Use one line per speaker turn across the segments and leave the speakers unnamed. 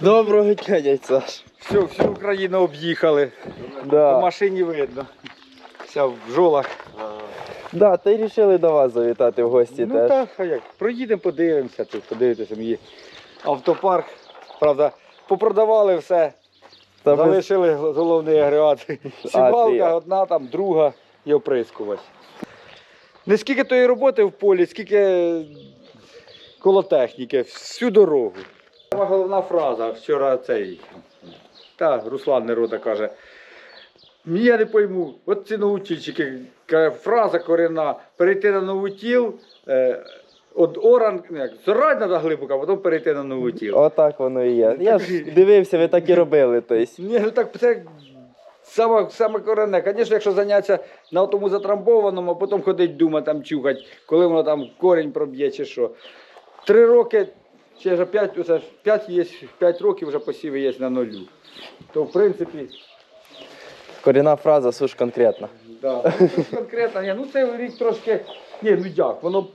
Доброго дня, дядь Саш.
Все, всю Україну об'їхали. По машині видно. Вся в жолах.
Да, та й рішили до вас завітати в гості
ну
теж.
так, а як? Проїдемо, подивимося, тут подивитися мій автопарк. Правда, попродавали все,
Та
залишили головний агрегат. Сівалка
як?
одна, там друга і оприскувач. Не скільки тої роботи в полі, скільки коло техніки, всю дорогу. Сама головна фраза вчора цей. Та Руслан Нерода каже. Я не пойму, от ці наутільчики, фраза корена, перейти на новутіл, е, от оран, як, зорать треба глибоко, а потім перейти на новутіл.
Отак воно і є. Я ж дивився, ви так і робили. Тобто.
Ні, ну так це саме, саме коренне. Звісно, якщо зайнятися на тому затрамбованому, а потім ходить дума там чухать, коли воно там корінь проб'є чи що. Три роки, чи вже п'ять, оце ж п'ять є, п'ять років вже посіви є на нулю. То в принципі,
Корінна фраза суш конкретна.
да. ну, конкретно, ні, ну цей рік трошки. Ні, ну як, воно.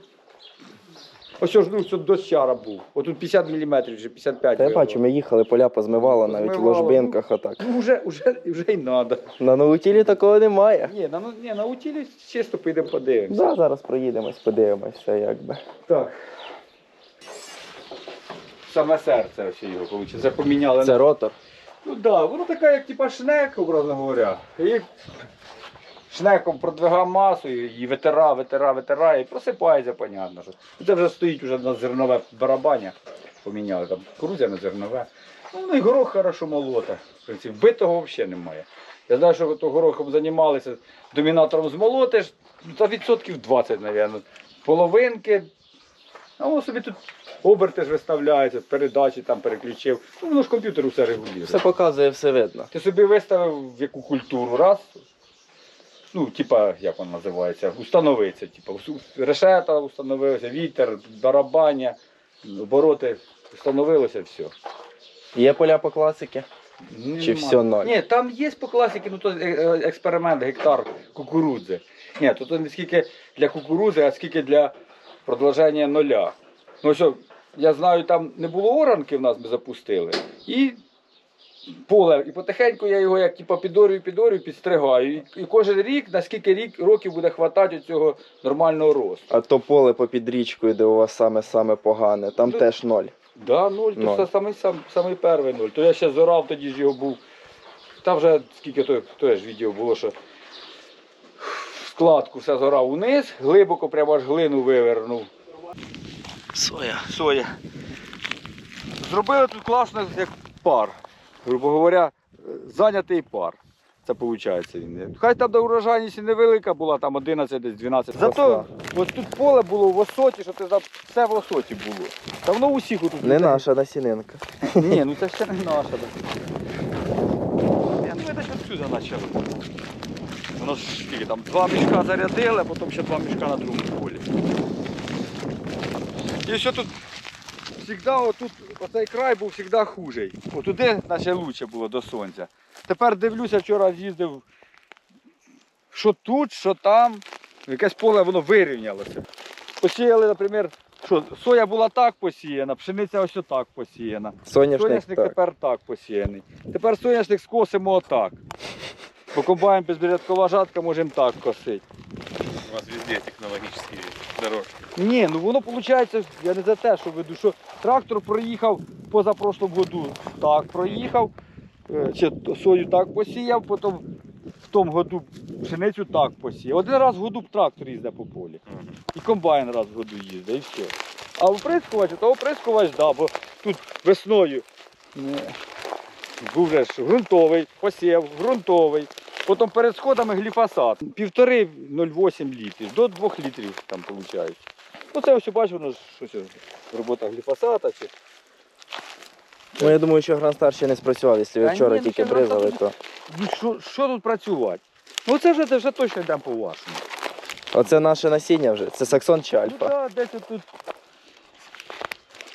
Ось що ж ну, що дощара був. Отут 50 мм, вже 55
Та я бачу, ми їхали, поля позмивало навіть в
Позмивало,
ложбинках отак.
Ну вже, вже, вже й треба.
На новутілі такого немає.
Ні, на, ні, на утілі чисто підемо подивимося.
Да, зараз проїдемось, подивимось, все якби.
Так. Саме серце ось його виходить. Це поміняли.
Це ротор.
Ну так, да, воно така, як типа шнек, образно говоря. І шнеком продвигав масу, і витира, витира, витира, і просипається, понятно. Що. Це вже стоїть вже на зернове барабаня. Поміняли там кукурудзя на зернове. Ну, ну і горох хорошо молоте. В принципі, битого взагалі немає. Я знаю, що то горохом займалися, домінатором змолотиш, ну, та відсотків 20, мабуть. Половинки. А воно собі тут оберти ж виставляється, передачі там переключив. Ну, воно ж комп'ютер все регулює.
Все показує, все видно.
Ти собі виставив в яку культуру раз. Ну, типа, як воно називається, установиться. Типа, решета установилася, вітер, барабання, обороти встановилося все.
Є поля по класики? Чи все ноль?
Ні, там є по класіки, ну то е- е, експеримент, гектар кукурудзи. Ні, то, то не скільки для кукурудзи, а скільки для продовження нуля. Ну що, я знаю, там не було оранки в нас ми запустили. І поле, і потихеньку я його як типу, підорюю, підорюю, підстригаю. І, і кожен рік, наскільки рік років буде хватати цього нормального росту.
А то поле попід річкою, де у вас саме-саме погане, там
Ну,
теж ноль.
Да, нуль, то
Ноль.
це самий, сам, самий перший нуль. То я ще зорав, тоді ж його був. Там вже скільки то, то ж відео було, що складку все зорав униз, глибоко прямо аж глину вивернув.
Соя.
Соя. Зробили тут класно як пар. Грубо говоря, зайнятий пар. Це виходить він. Хай там до урожайність і невелика була, там 11 десь 12. Зато ось тут поле було в осоті, що ти за все в осоті було. Та воно усіх отут.
Не наша насінинка.
Ні, ну це ще не наша. Я думаю, десь отсюди почали. Воно ж скільки там, два мішка зарядили, а потім ще два мішка на другому полі. І що тут завжди отут, оцей край був завжди хужий. Отуди, наче лучше було до сонця. Тепер дивлюся, вчора з'їздив, що тут, що там. Якесь поле воно вирівнялося. Посіяли, наприклад, що соя була так посіяна, пшениця ось отак посіяна.
Соняшник,
Соняшник
так.
тепер так посіяний. Тепер соняшник скосимо отак. Бо комбайн безбірядкова жатка можемо так косити.
У вас везде технологические дорожки.
Ні, ну воно виходить, я не за те, що веду, що трактор проїхав позапрошлом году, так проїхав, е, чи сою так посіяв, потім в тому году пшеницю так посіяв. Один раз в году трактор їздить по полі. І комбайн раз в году їздить, і все. А оприскувач, то оприскувач, да, бо тут весною е, був же ж ґрунтовий, посів, ґрунтовий. Потім перед сходами гліфосат. Півтори 0,8 літрів, до 2 літрів там виходить. Ну це ось бачу, воно ж що це, робота гліфосата. Чи...
Ну я думаю, що Гранстар ще не спрацював, якщо ви вчора
ні, ну,
тільки бризали, то.
Ну що, що тут працювати? Ну це вже, це вже точно йдемо по вашому.
Оце наше насіння вже. Це Саксон чи
Ну так, десь тут.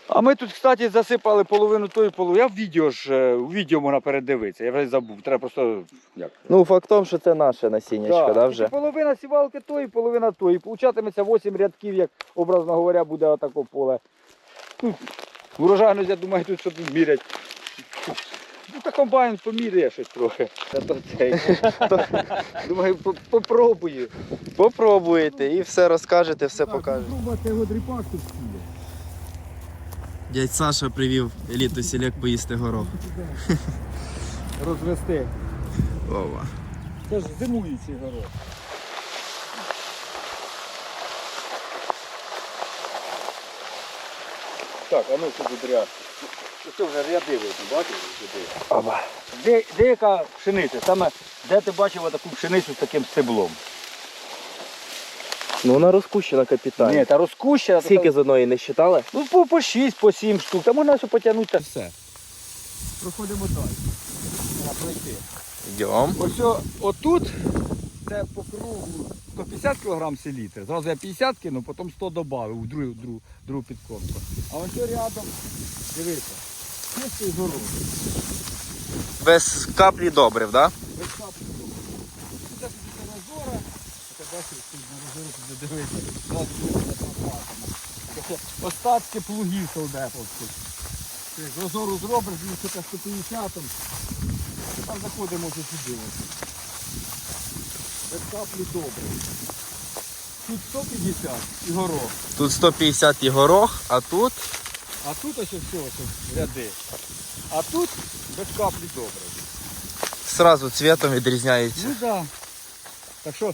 А ми тут, кстати, засипали половину тої половини. Я в відео ж, е, у відео можна передивитися, я вже забув. Треба просто як.
Ну, факт в тому, що це наше насіннячко,
Да,
да, вже?
Половина сівалки тої, половина тої. Получатиметься 8 рядків, як образно говоря, буде отако поле. Ну, урожайність, я думаю, тут що тут мірять. Ну, та комбайн поміряє щось трохи. Та то цей. Думаю, попробую.
Попробуєте і все розкажете, все покажете.
Пробувати його дріпак тут.
Дядь Саша привів еліту сілек поїсти горох.
Розвести.
Ова.
Це ж зимуючий горох. Так, а ну сюди дряд. Це вже ряди видно, бачиш?
Оба.
Де, деяка пшениця, саме де ти бачив таку пшеницю з таким стеблом?
Ну вона розкущена капітально.
Ні, та розкущена.
Скільки з одної не считали?
Ну, по, по 6, по 7 штук, та можна все потягнути та все. Проходимо далі. Пройти.
Йдем.
Ось отут це по кругу 150 кг селітри. Зразу я 50 кину, потім 100 додав у другу, другу, другу підкормку. А ось рядом, дивися, чистий город.
Без каплі добрив, так?
Без капки. Це тут розора, це бачиш, тут на буде. Остатки плугів солдеповських. Розору зробиш, він ще так 150 Тепер заходимо вже сюди. Без каплі добре. Тут 150 і горох.
Тут 150 і горох, а тут
А тут ось все ось ряди. А тут без каплі добре.
зразу цвітом відрізняється.
Ну так. Да. Так що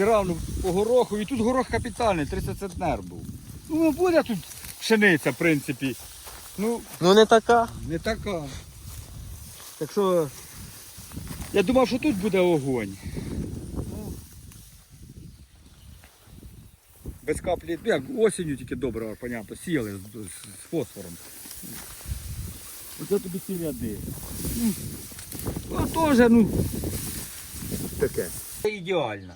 е, по гороху. І тут горох капітальний, 30 центнер був. Ну буде тут пшениця, в принципі. Ну,
Ну не така.
не така. Так що я думав, що тут буде огонь. Ну, Без каплі, ну як осінню тільки добре, понятно, сіяли з, з, з фосфором. Оце тобі ці ряди. Ну, теж, ну, таке. Це ідеально.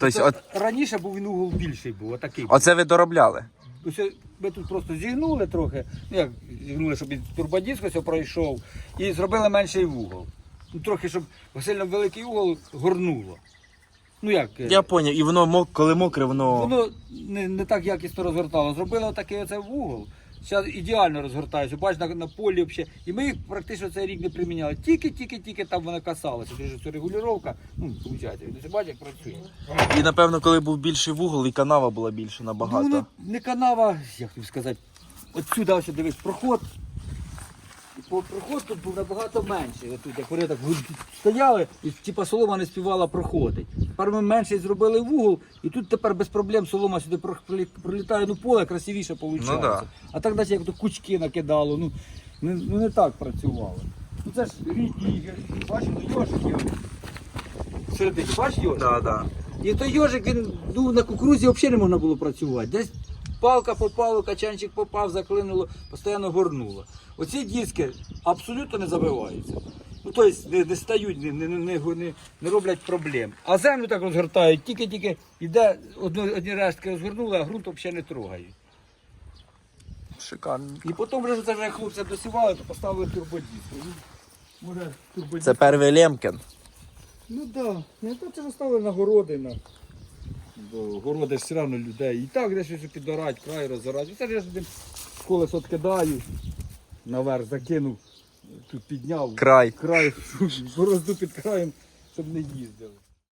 Тобто, от,
Раніше був він угол більший був, отакий.
оце ви доробляли.
Ось Ми тут просто зігнули трохи, ну як зігнули, щоб і турбодиск ось пройшов, і зробили менший вугол. Ну, трохи, щоб сильно великий угол горнуло. Ну як, е,
Я поняв, і воно мок, коли мокре, воно.
воно не, не так якісно розгортало. Зробили отакий оце вугол. Зараз ідеально розгортаються, Бач, на, на полі взагалі. І ми їх практично цей рік не приміняли. Тільки-тільки-тільки там вона касалася. Це ж це регулювання, ну, він бачиш, як працює.
І напевно, коли був більший вугол, і канава була більше набагато.
Ну, не, не канава, як тобі сказати, отсюди ось дивись, проход. По проход тут був набагато менший. Отут, як вони так стояли, і типа солома не співала проходить. Тепер ми менший зробили вугол, і тут тепер без проблем солома сюди про- пролі- пролітає, ну поле красивіше виходить.
Ну, да.
А так наче як то кучки накидало, ну не, ну, не так працювало. Ну це ж рідні, бачиш, ну йожики. Середині, бачиш йожик?
Да, да.
І той йожик, він ну, на кукурузі взагалі не можна було працювати. Десь палка попала, качанчик попав, заклинуло, постійно горнуло. Оці диски абсолютно не забиваються. Ну, тобто не, не стають, не, не, не, не, не роблять проблем. А землю так розгортають, тільки-тільки йде одну, одні рештки розгорнули, а ґрунт взагалі не трогають.
Шикарно.
І потім вже це вже хлопцям досівали, то поставили турбодиск. Ну, Може, турбодиск.
Це перший Лемкін.
Ну так, да. ну, то це ж ставили на городи. На... Бо городи ж все одно людей. І так десь щось підорать, край розорать. Це ж я ж один колесо відкидаю, наверх закинув, тут підняв
Край.
край, борозду під краєм, щоб не їздили.